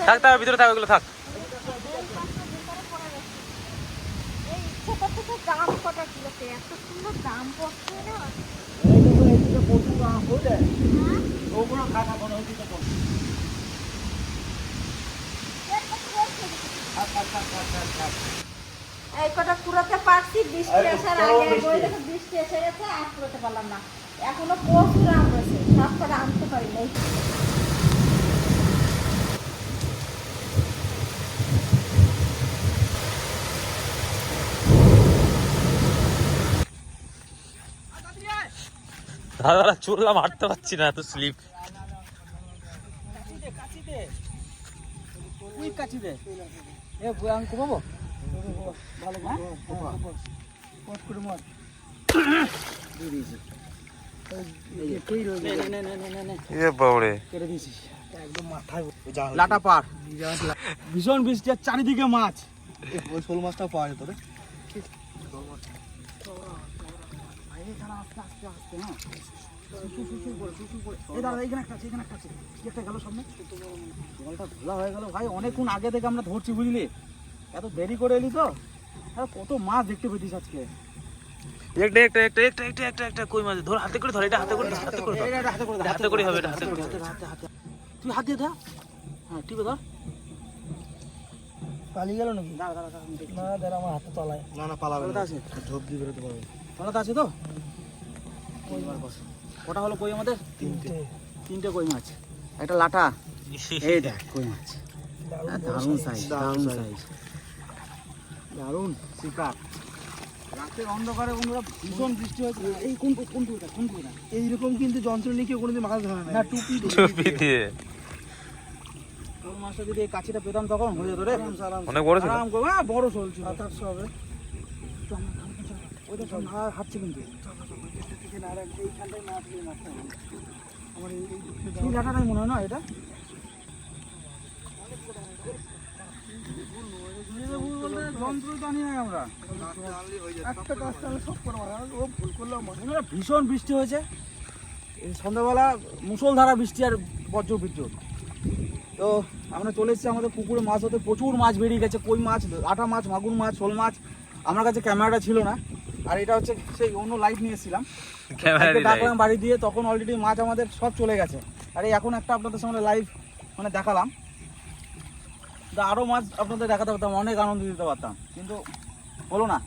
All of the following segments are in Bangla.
থাক থাক ভিতরে থাক ওগুলো থাক। দাম কটা কিলোতে এত সুন্দর দাম পড়ছে না হ্যাঁ? এই কটা কুড়াতে পারছি বৃষ্টি আসার আগে দেখো বৃষ্টি এসে গেছে আর কুড়াতে পারলাম না। এখনও প্রচুর আম রয়েছে সব কটা আনতে পারি নাই। দাদা চুরলা মারতে পারছি না এত স্লিপ। কাছি দে এ আমি কমাবো? ভীষণ বৃষ্টি আর চারিদিকে মাছ। ওই শোল মাছটা পাওয়া যেত রে। এই দাদা এইখানে এখানে একটা আছে কি একটা গেল সামনে। জলটা ধোলা হয়ে গেল। ভাই অনেকক্ষণ আগে থেকে আমরা ধরছি বুঝলি? এত দেরি করে এলি তো? আরে কত মাছ দেখতে পেতিস আজকে। একটা একটা একটা একটা একটা একটা একটা কই মাছ। ধর হাতে করে ধর এটা হাতে করে হাতে করে ধর। এটা, এটা হাতে করে দে, হাতে করে হবে, এটা হাতে করে। হাতে, হাতে, হাতে। তুই হাত দিয়ে ধর। হ্যাঁ ঠিক ধর। পালিয়ে গেল নাকি? দাঁড়া দাঁড়া দাঁড়া আমি দেখছি। না দাঁড়া আমার হাতে তলায়। না না পালাবে তলাতে আছে? ঝোপ দিয়ে বেরোতে পারবে। তলাতে আছে তো? কটা হলো কই আমাদের? তিনটে। তিনটে কই মাছ? একটা লাটা এই দেখ কই মাছ। হ্যাঁ, দারুণ সাইজ দারুণ সাইজ দারুণ শিকার। রাতের অন্ধকারে বন্ধুরা ভীষণ বৃষ্টি হয়েছে। এই কোন কোন টুপিটা কোন টুপিটা এইরকম কিন্তু যন্ত্র নিয়ে কেউ কোনোদিন মাছ ধরে না। না টুপি টুপি দিয়ে। মাছটা যদি এই কাছিটা পেতাম তখন হয়ে যেত রে। অনেক বড় ছিল। আরাম করে বড় শোল ছিল। সাত আটশো হবে ওইটা সব হাঁটছে কিন্তু। আমার এই মনে হয় না এটা যন্ত্রই জানি না আমরা একটা কাজ তাহলে সব করে মারা ও ভুল করলেও মাছ বন্ধুরা, ভীষণ বৃষ্টি হয়েছে। সন্ধ্যাবেলা মুষলধারা বৃষ্টি আর বজ্র বিদ্যুৎ। তো আমরা চলে এসেছি আমাদের পুকুরে মাছ হতে প্রচুর মাছ বেরিয়ে গেছে কই মাছ আটা মাছ মাগুর মাছ শোল মাছ। আমার কাছে ক্যামেরাটা ছিল না। আর এটা হচ্ছে সেই অন্য লাইট নিয়ে এসেছিলাম। ক্যামেরা আজকে দিয়ে ডাকলাম বাড়ি দিয়ে তখন অলরেডি মাছ আমাদের সব চলে গেছে। আর এই এখন একটা আপনাদের সামনে লাইভ মানে দেখালাম। আরও মাছ আপনাদের দেখাতে পারতাম, অনেক আনন্দ দিতে পারতাম। কিন্তু হলো না।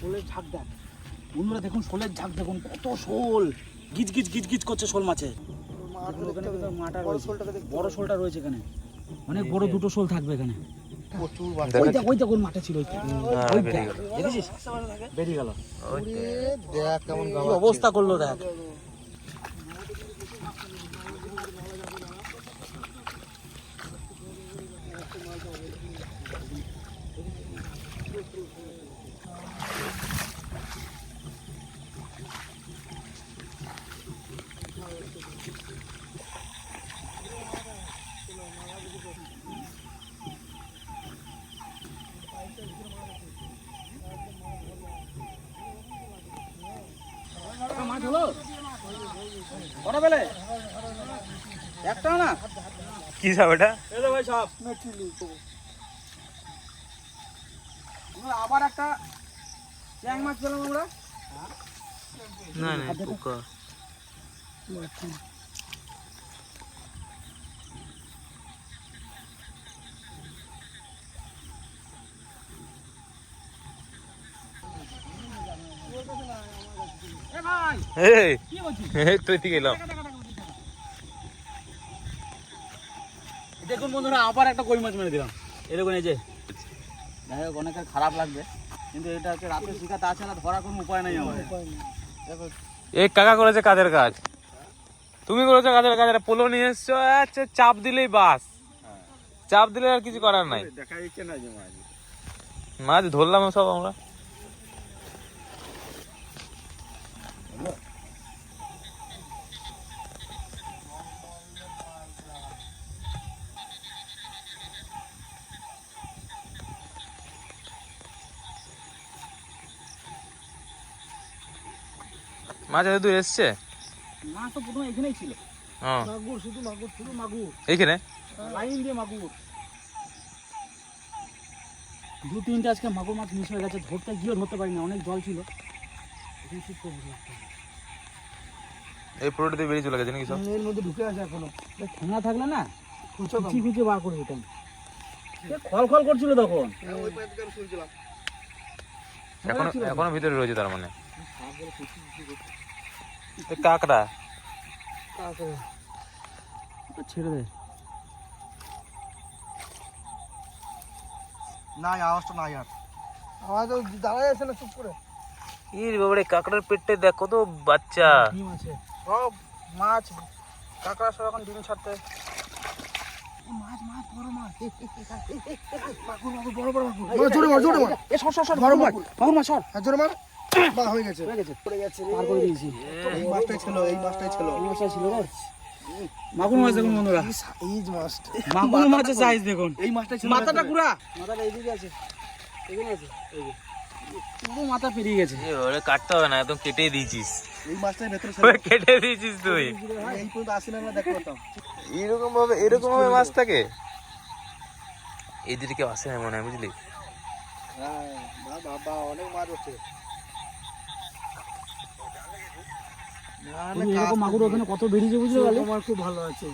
শোলের ঝাঁক বন্ধুরা দেখুন, শোলের ঝাঁক দেখুন, কত শোল। গিজ গিজ গিজ গিজ করছে শোল মাছে দেখুন কিন্তু মাটা রয়েছে। বড় শোলটা রয়েছে এখানে। অনেক বড় দুটো শোল থাকবে এখানে। প্রচুর ওই দেখ ওই দেখ ওর মাঠে ছিল ওই দেখ। হ্যাঁ। দেখেছিস বেরিয়ে গেল। দেখ কেমন অবস্থা করল দেখ একটা মাছ হলো কটা পেলে? একটা না? কি সব এটা? এলো ভাই সব। মেট্রিলি আবার একটা চ্যাং মাছ পেলাম আমরা? না না পোকা এ ভাই এই কি বলছিস এই তো এদিকে এলাম দেখুন বন্ধুরা আবার একটা কই মাছ মেরে দিলাম। দেখুন এই যে। যাই হোক অনেকের খারাপ লাগবে কিন্তু এটা হচ্ছে রাতে শিখাতে আছে না ধরার কোনো উপায় নাই আমাদের। দেখো। এই কাকা করেছে কাজের কাজ? তুমি করেছ কাদের কাজ? পোলো নিয়ে এসছো আচ্ছা চাপ দিলেই বাস। চাপ দিলে আর কিছু করার নাই। দেখা যাচ্ছে না মাছ। মাছ ধরলাম সব আমরা। মাছ এত দূর এসছে? মাছ তো প্রথমে এখানেই ছিল। হ্যাঁ মাগুর শুধু মাগুর শুধু মাগুর। এইখানে? লাইন দিয়ে মাগুর। দু তিনটে আজকে মাগুর মাছ মিস হয়ে গেছে ধরতে গিয়েও ধরতে পারি না অনেক জল ছিল। এই পুরোটা দিয়ে বেরিয়ে চলে গেছে নাকি সব? এর মধ্যে ঢুকে আছে এখনও। এ থাকলে না খুঁজো খুঁচি খুঁচি বার করে দিতাম। খল খল করছিল তখন। এখনও এখনও ভিতরে রয়েছে তার মানে। এ কাকড়া তো ছেড়ে দে নাই আওয়াজটা নাই আর আওয়াজ দাঁড়ায় আছে না চুপ করে ইর বাবারে কাকড়ার পেটে দেখ কত বাচ্চা ডিম আছে সব মাছ কাঁকড়া সব এখন ডিম ছাড়তে মাছ মাছ বড় মাছ বড় বড় মার জোরে মার জোরে মার এ সর সর সর বড় মাছ। মাগুর মাছ সর হ্যাঁ জোরে মার বাহ হয়ে গেছে। হয়ে গেছে। পড়ে গেছে পার করে দিয়েছি। এই মাছটাই ছিল এই মাছটাই ছিল। এই মাছটা ছিল রে। মাগুর মাছ দেখুন বন্ধুরা। এই মাছটা মাগুর মাছের সাইজ দেখুন। এই মাছটাই ছিল মাথাটা পুরা। মাথাটা এইদিকে আছে। এখানে আছে। এই যে। পুরো মাথা পেরিয়ে গেছে। এ কাটতে হবে না একদম কেটে দিয়েছিস। এই মাছটাই ভেতরে ছিল। কেটে দিয়েছিস তুই। এই পর্যন্ত আসি না দেখতে পেতাম এরকম ভাবে এরকম ভাবে মাছ থাকে এদিকে আসে না মনে হয় বুঝলি? হ্যাঁ বাবা অনেক মাছ হচ্ছে। তুমি এরকম মাগুর ওখানে কত বেরিয়েছে বুঝতে পারলে আমার খুব ভালো আছে।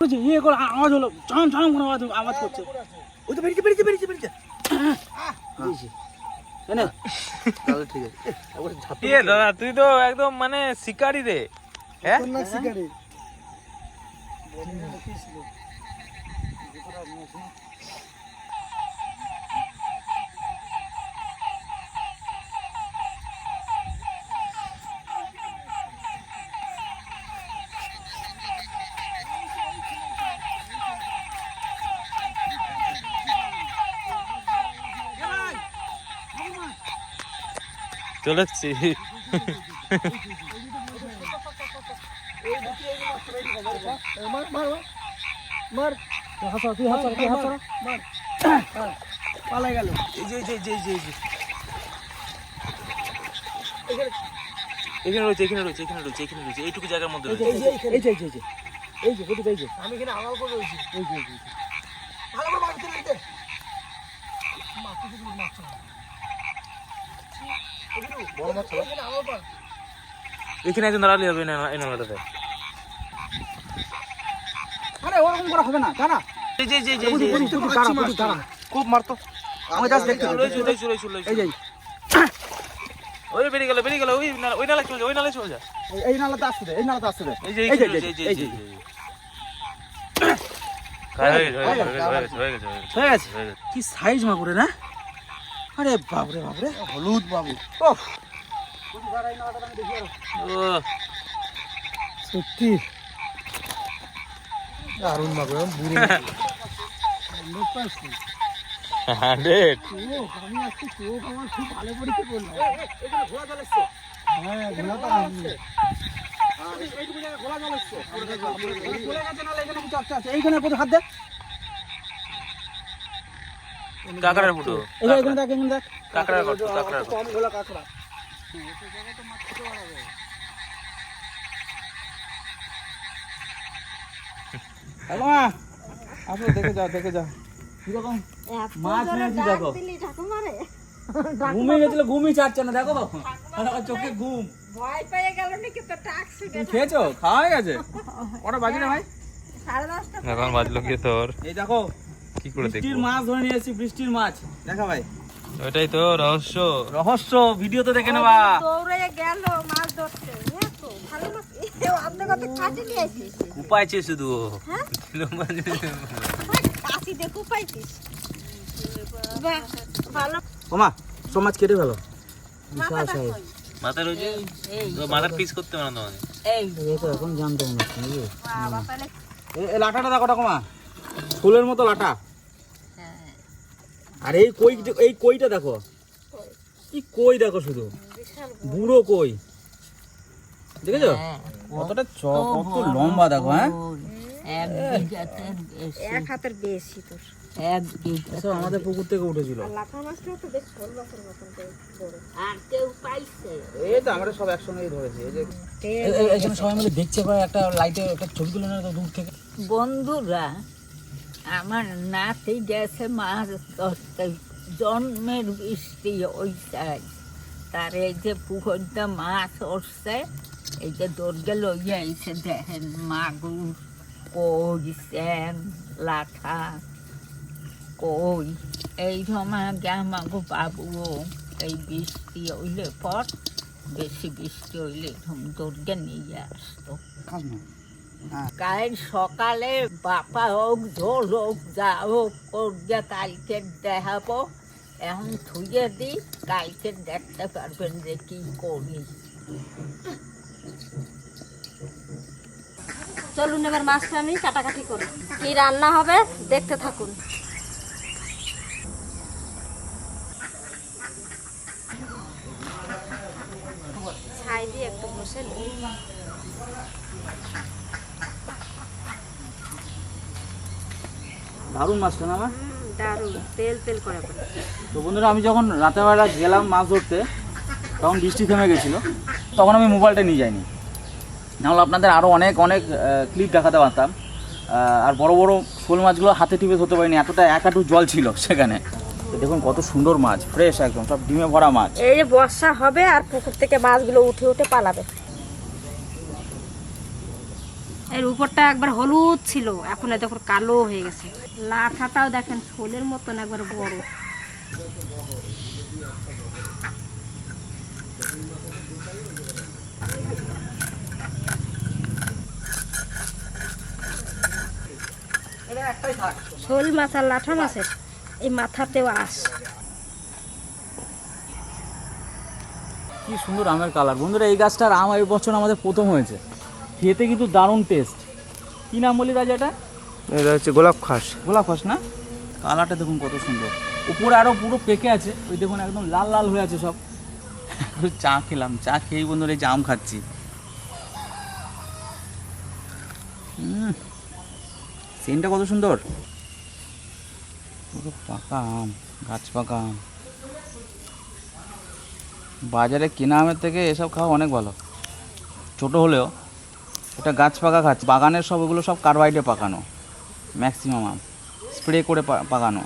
বুঝছি, ইয়ে করে আওয়াজ হলো চাম চাম করে আওয়াজ আওয়াজ করছে। ওই তো বেরিয়েছে বেরিয়েছে বেরিয়েছে বেরিয়েছে। বুঝছি। এনে তাহলে ঠিক আছে। এ দাদা তুই তো একদম মানে শিকারি রে। হ্যাঁ? শিকারি। চলে এসছি মার মার মার তুই হাসা তুই হাসা তুই হাসা মার পালাই গেল এই যে এই যে এই যে এই যে এখানে রয়েছে এখানে রয়েছে এখানে রয়েছে এখানে রয়েছে এইটুকু জায়গার মধ্যে রয়েছে এই যে এই যে এই যে আমি এখানে আড়াল করে রয়েছি এই যে ভালো করে মার ভিতরে দিতে মাছ কিছু মাছ বড় মাছ ছিল এখানে একজন দাঁড়ালে হবে না এই নালাটাতে আরে ওরকম করা হবে না দাঁড়া এই যে যে যে, খুব মারতো আমি দেখতে এই যে, ওই বেরিয়ে গেল বেরিয়ে গেল ওই নালা- ওই নালা চলে যা ওই নালা চলে যা এই- নালাতে আসতে দে এই নালাতে আসতে দে এই যে এই যে, এই যে। হয়ে হয়ে হয়ে হয়ে হয়ে হয়ে হয়ে কি সাইজ মাগুরে না আরে বাপরে বাপরে হলুদ বাবু ওহ সত্যি? দারুণ মাগো বুড়ি হান্ড্রেড? আমি আজকে চোখ আমার খুব ভালো পরীক্ষা করলাম জল এসছে হ্যাঁ কাকড়ার ফুটো দেখ দেখ হ্যালো মা আসো দেখে যাও দেখে যাও। কীরকম? মাছ নিয়েছি দেখো। ঘুমিয়ে গেছিল ঘুমই ছাড়ছে না দেখো বাবা চোখে ঘুম। ভয় পেয়ে গেল নাকি তো টাক্স খেয়েছো? খাওয়া হয়ে গেছে? ওটা বাজি না ভাই? এখন বাজলো কি তোর? এই দেখো কি করে বৃষ্টির মাছ ধরে নিয়ে এসেছি বৃষ্টির মাছ। দেখা ভাই। ওইটাই তো রহস্য। রহস্য ভিডিও তো দেখে নেবা। গেল মাছ ধরতে। ভালো মাছ। আপনার কত কাটি নিয়ে আসিস উপায়ছে শুধু ও। হ্যাঁ? কাশি ভালো। ওমা কেটে বিশাল সাইজ মাথার পিস করতে পারো তোমাকে? এই। তো এখন লাটাটা দেখো ঠাকুমা। ফুলের মতো লাটা। আর এই কই এই কইটা দেখো। কি কই দেখো শুধু? বুড়ো কই। দেখেছ? কতটা চ কত লম্বা দেখো হ্যাঁ? এক হাতের বেশি তোর আমাদের পুকুর থেকে উঠেছিল। এই তো আমরা সব একসঙ্গেই ধরেছি। এই যে সবাই মিলে দেখছে একটা লাইটে একটা ছবি তুলে না তো দূর থেকে। বন্ধুরা আমার নাতি গেছে মাছ ধরতে। জন্মের বৃষ্টি ওই সাইড তার এই যে পুকুরটা মাছ উঠছে এই যে দর্গে লইয়া এসে দেখেন মাগুর, কই স্যান লাঠা, কই। এই সময় আমাকে বাবুও এই বৃষ্টি হইলে পর, বেশি বৃষ্টি হইলে দর্গে নিয়ে আসতো। কাল সকালে বাপা হোক ঝোল হোক যা হোক করবে কালকে দেখাবো। এখন থুয়ে দিই কালকে দেখতে পারবেন যে কি করি। চলুন এবার মাছটা আমি কাটাকাটি করি। কি রান্না হবে দেখতে থাকুন। ছাই দিয়ে একটু বসে নিই। দারুণ মাছটা না আমার? দারুণ। তেল তেল করে তো বন্ধুরা আমি যখন রাতেরবেলা গেলাম মাছ ধরতে তখন বৃষ্টি থেমে গেছিল। তখন আমি মোবাইলটা নিয়ে যাইনি। নাহলে আপনাদের আরও অনেক অনেক ক্লিপ দেখাতে পারতাম। আর বড় বড় শোল মাছগুলো হাতে টিপে ধরতে পারিনি এতটা এক হাঁটু জল ছিল সেখানে। দেখুন কত সুন্দর মাছ ফ্রেশ একদম সব ডিমে ভরা মাছ। এই যে বর্ষা হবে আর পুকুর থেকে মাছগুলো উঠে উঠে পালাবে। এর উপরটা একবার হলুদ ছিল, এখন দেখো কালো হয়ে গেছে। লাঠাটাও দেখেন শোলের মতন একবার বড়। শোল মাছ আর লাঠা মাছের এই মাথাতেও আস কি সুন্দর আমের কালার। বন্ধুরা, এই গাছটার আম এই বছর আমাদের প্রথম হয়েছে। খেতে কিন্তু দারুণ টেস্ট কি নাম বলি রাজা এটা এটা হচ্ছে গোলাপ খাস। গোলাপ খাস না? কালারটা দেখুন কত সুন্দর। উপরে আরও পুরো পেকে আছে ওই দেখুন একদম লাল লাল হয়ে আছে সব। চা খেলাম চা খেয়েই বন্ধুরা যে খাচ্ছি। সেন্টটা কত সুন্দর। পুরো পাকা আম গাছ পাকা আম। বাজারে কেনা আমের থেকে এসব খাওয়া অনেক ভালো। ছোট হলেও এটা গাছ পাকা খাচ্ছে বাগানের সব ওগুলো সব কার্বাইডে পাকানো ম্যাক্সিমাম স্প্রে করে পাকানো।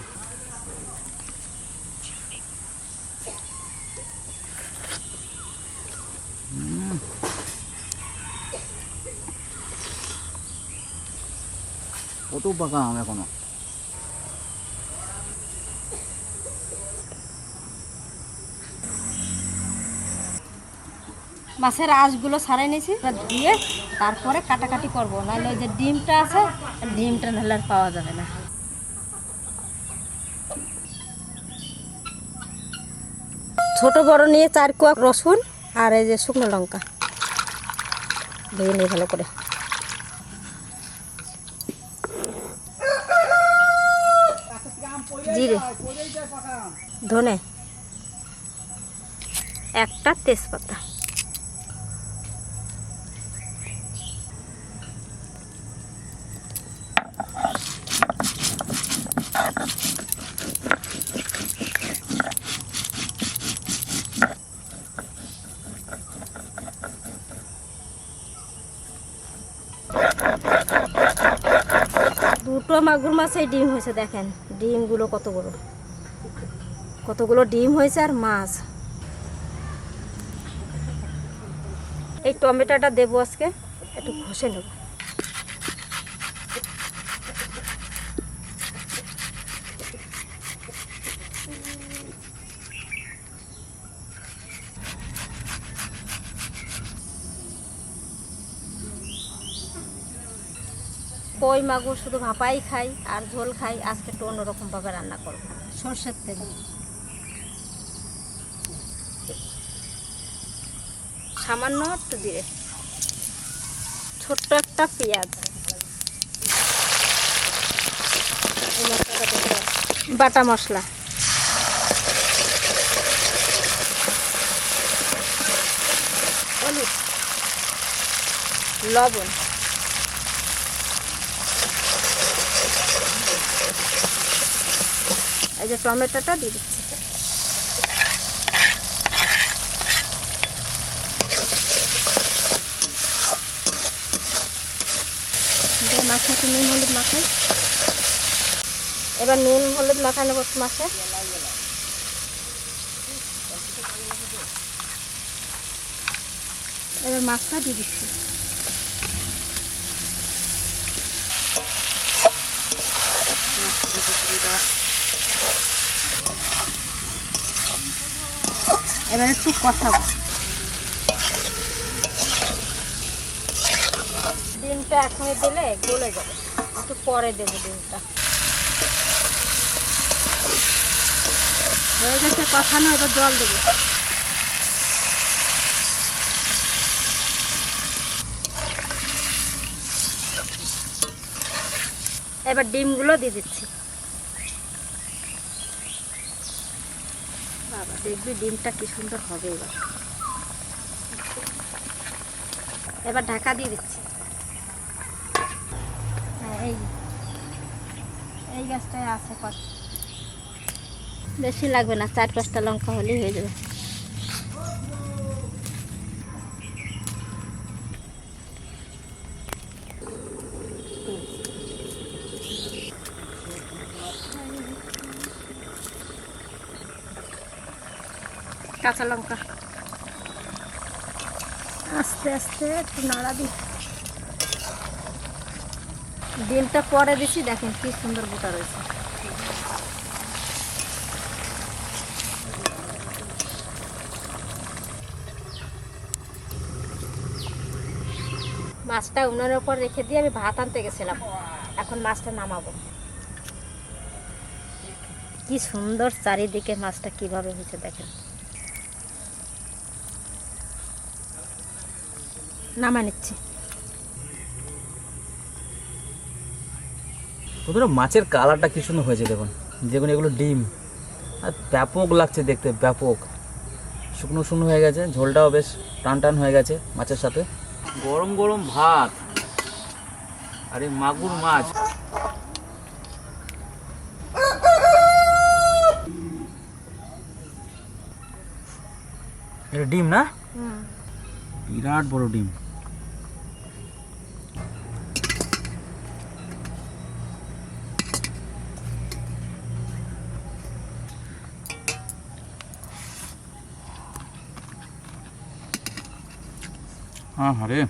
কত পাকা আম এখনও? মাছের আঁশগুলো ছাড়াই নিয়েছি ধুয়ে তারপরে কাটাকাটি করব। নাহলে ওই যে ডিমটা আছে, ডিমটা নাহলে আর পাওয়া যাবে না। ছোট বড় নিয়ে চার কোয়া রসুন আর এই যে শুকনো লঙ্কা। ধুয়ে নিয়ে ভালো করে। জিরে, ধনে। একটা তেজপাতা। দুটো মাগুর মাছেই ডিম হয়েছে, দেখেন। ডিমগুলো কত বড়। কতগুলো ডিম হয়েছে আর মাছ। এই টমেটোটা দেবো আজকে, একটু ঘষে নেব। কই মাগুর শুধু ভাপাই খাই আর ঝোল খাই আজকে একটু অন্যরকমভাবে রান্না করব। সর্ষের তেল। সামান্য একটু দিয়ে। ছোট্ট একটা পেঁয়াজ। বাটা মশলা। লবণ। এই যে টমেটোটা দিয়ে দিচ্ছি। দিয়ে মাছটাকে নুন হলুদ মাখাই। এবার নুন হলুদ মাখানো করতে মাছে। এবার মাছটা দিয়ে দিচ্ছি। এবার একটু কষাবো। ডিমটা এখনই দিলে গলে যাবে। একটু পরে দেবো ডিমটা। হয়ে গেছে কষানো, এবার জল দেবো। এবার ডিমগুলো দিয়ে দিচ্ছি বাবা দেখবি ডিমটা কি সুন্দর হবে এবার। এবার ঢাকা দিয়ে দিচ্ছি। হ্যাঁ এই এই গাছটায় আছে বেশি লাগবে না, চার পাঁচটা লঙ্কা হলেই হয়ে যাবে। কাঁচা লঙ্কা। আস্তে আস্তে একটু নাড়া দিই। ডিমটা পরে দিছি, দেখেন কি সুন্দর গোটা রয়েছে। মাছটা উনানের উপর রেখে দিয়ে আমি ভাত আনতে গেছিলাম। এখন মাছটা নামাবো। কি সুন্দর চারিদিকে মাছটা কীভাবে হয়েছে দেখেন। নামা নিচ্ছি। বন্ধুরা মাছের কালারটা কি সুন্দর হয়েছে দেখুন। দেখুন এগুলো ডিম। আর ব্যাপক লাগছে দেখতে ব্যাপক। শুকনো শুকনো হয়ে গেছে ঝোলটাও বেশ টান টান হয়ে গেছে মাছের সাথে। গরম গরম ভাত। আর এই মাগুর মাছ। এটা ডিম না? বিরাট বড় ডিম। হ্যাঁ হ্যাঁ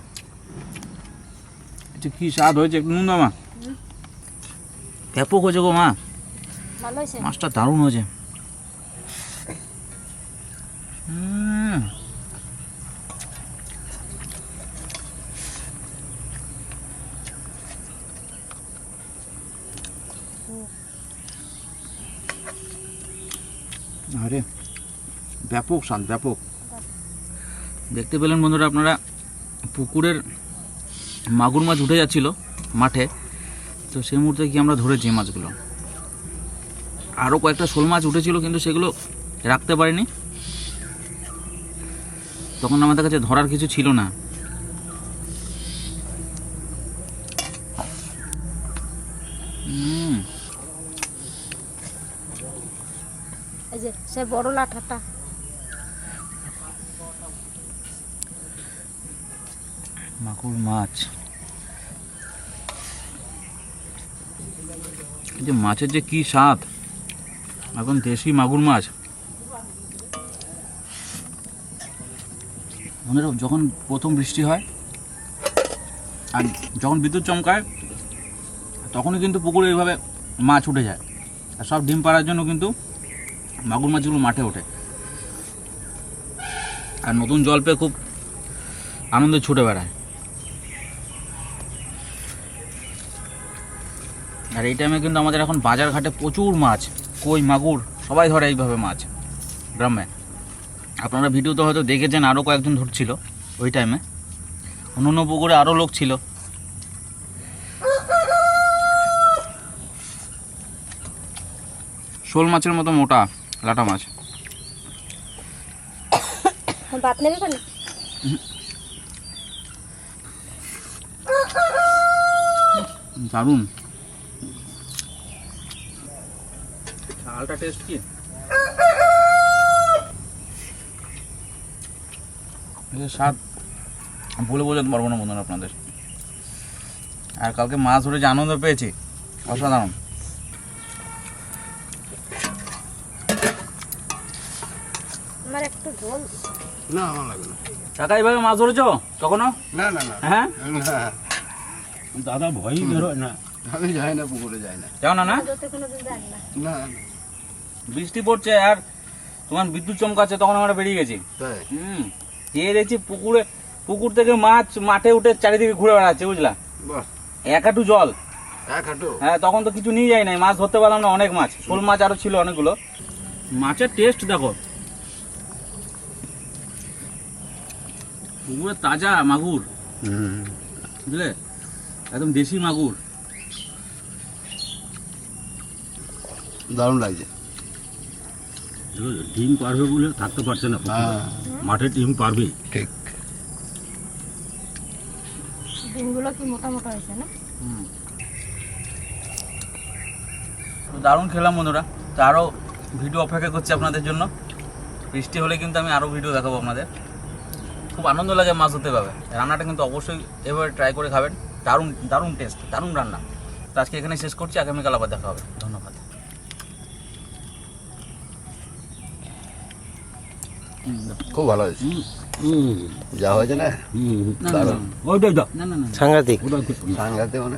এটা কি স্বাদ হয়েছে একটু নুন দাও মা। ব্যাপক হয়েছে গো মা। মাছটা দারুণ হয়েছে। আরে ব্যাপক স্বাদ ব্যাপক। দেখতে পেলেন বন্ধুরা আপনারা? পুকুরের মাগুর মাছ উঠে যাচ্ছিল মাঠে, তো সেই মুহূর্তে কি আমরা ধরেছি মাছগুলো? আরও কয়েকটা শোল মাছ উঠেছিল, কিন্তু সেগুলো রাখতে পারিনি। তখন আমাদের কাছে ধরার কিছু ছিল না। সে বড় লাঠাটা। মাগুর মাছ। যে মাছের যে কি স্বাদ? এখন দেশি মাগুর মাছ। বন্ধুরা যখন প্রথম বৃষ্টি হয়, আর যখন বিদ্যুৎ চমকায়, তখনই কিন্তু পুকুরে এইভাবে মাছ উঠে যায়। আর সব ডিম পাড়ার জন্য কিন্তু মাগুর মাছগুলো মাঠে ওঠে। আর নতুন জল পেয়ে খুব আনন্দে ছুটে বেড়ায়। আর এই টাইমে কিন্তু আমাদের এখন বাজার ঘাটে প্রচুর মাছ কই মাগুর সবাই ধরে এইভাবে মাছ গ্রামে। আপনারা ভিডিওতে হয়তো দেখেছেন আরও কয়েকজন ধরছিল ওই টাইমে অন্য অন্য পুকুরে আরও লোক ছিল। শোল মাছের মতো মোটা লাটা মাছ। নেবে কোন? দারুণ। ঝালটা টেস্ট কি? স্বাদ বলে বোঝাতে পারব না বন্ধুরা আপনাদের। আর কালকে মাছ ধরে যে আনন্দ পেয়েছি অসাধারণ। আমার একটু জল না আমার লাগবে কাকা এইভাবে মাছ ধরেছো কখনো? না না না। হ্যাঁ? দাদা ভয়ই বেরোয় না। আমি যাই না পুকুরে যাই না। যাও না না। না বৃষ্টি পড়ছে আর তোমার বিদ্যুৎ চমকাচ্ছে তখন আমরা বেরিয়ে গেছি। হুম গিয়ে দেখছি পুকুরে পুকুর থেকে মাছ মাঠে উঠে চারিদিকে ঘুরে বেড়াচ্ছে বুঝলা? এক হাঁটু জল। এক হাঁটু? হ্যাঁ তখন তো কিছু নিয়ে যাই নাই মাছ ধরতে পারলাম না অনেক মাছ। শোল মাছ আরও ছিল অনেকগুলো। মাছের টেস্ট দেখো। পুকুরে তাজা মাগুর। বুঝলে? একদম দেশি মাগুর। দারুণ লাগছে। ডিম পারবে বলে থাকতে পারছে না হ্যাঁ। মাঠে ডিম পারবে। ঠিক। ডিমগুলো কি মোটা মোটা হয়েছে না? দারুণ খেলাম বন্ধুরা। তো আরও ভিডিও অপেক্ষা করছি আপনাদের জন্য। বৃষ্টি হলে কিন্তু আমি আরও ভিডিও দেখাবো আপনাদের। খুব আনন্দ লাগে মাছ ধরতে পাবে রান্নাটা কিন্তু অবশ্যই এভাবে ট্রাই করে খাবেন। দারুণ দারুণ টেস্ট দারুণ রান্না। তো আজকে এখানে শেষ করছি। আগামীকাল আবার দেখা হবে। ধন্যবাদ। খুব ভালো হয়েছে। যা হয়েছে না? ওইটাই দাও না না না। সাংঘাতিক। অনেক মানে।